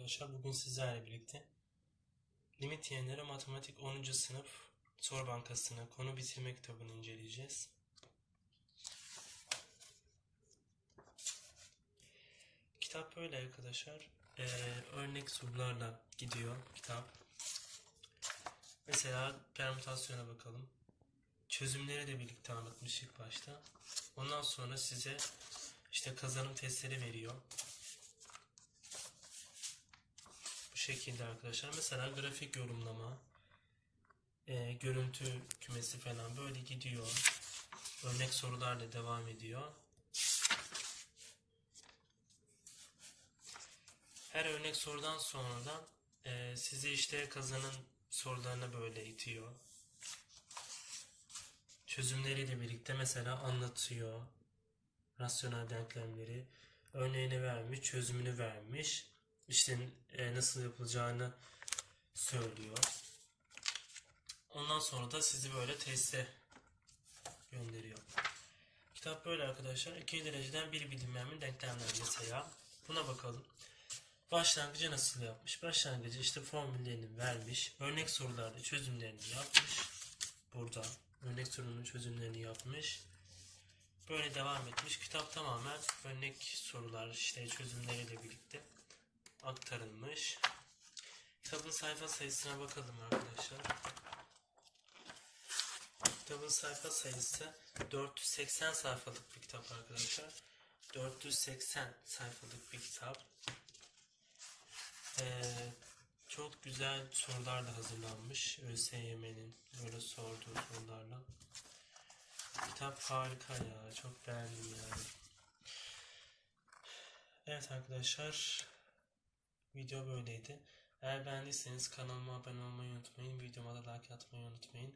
arkadaşlar. Bugün sizlerle birlikte Limit Yeğenleri Matematik 10. sınıf soru bankasını konu bitirme kitabını inceleyeceğiz. Kitap böyle arkadaşlar. Ee, örnek sorularla gidiyor kitap. Mesela permütasyona bakalım. Çözümleri de birlikte anlatmış ilk başta. Ondan sonra size işte kazanım testleri veriyor. Şekilde arkadaşlar. Mesela grafik yorumlama, e, görüntü kümesi falan böyle gidiyor. Örnek sorularla devam ediyor. Her örnek sorudan sonra e, sizi işte kazanın sorularına böyle itiyor. Çözümleriyle birlikte mesela anlatıyor. Rasyonel denklemleri örneğini vermiş, çözümünü vermiş. İşte e, nasıl yapılacağını söylüyor. Ondan sonra da sizi böyle teste gönderiyor. Kitap böyle arkadaşlar. İkinci dereceden bir bilinmeyen denklemler mesela. Buna bakalım. Başlangıcı nasıl yapmış? Başlangıcı işte formüllerini vermiş. Örnek sorularda çözümlerini yapmış. Burada örnek sorunun çözümlerini yapmış. Böyle devam etmiş. Kitap tamamen örnek sorular işte çözümleriyle birlikte aktarılmış. Kitabın sayfa sayısına bakalım arkadaşlar. Kitabın sayfa sayısı 480 sayfalık bir kitap arkadaşlar. 480 sayfalık bir kitap. Ee, çok güzel sorular da hazırlanmış. ÖSYM'nin böyle sorduğu sorularla. Kitap harika ya. Çok beğendim yani. Evet arkadaşlar. Video böyleydi. Eğer beğendiyseniz kanalıma abone olmayı unutmayın. Videoma da like atmayı unutmayın.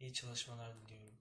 İyi çalışmalar diliyorum.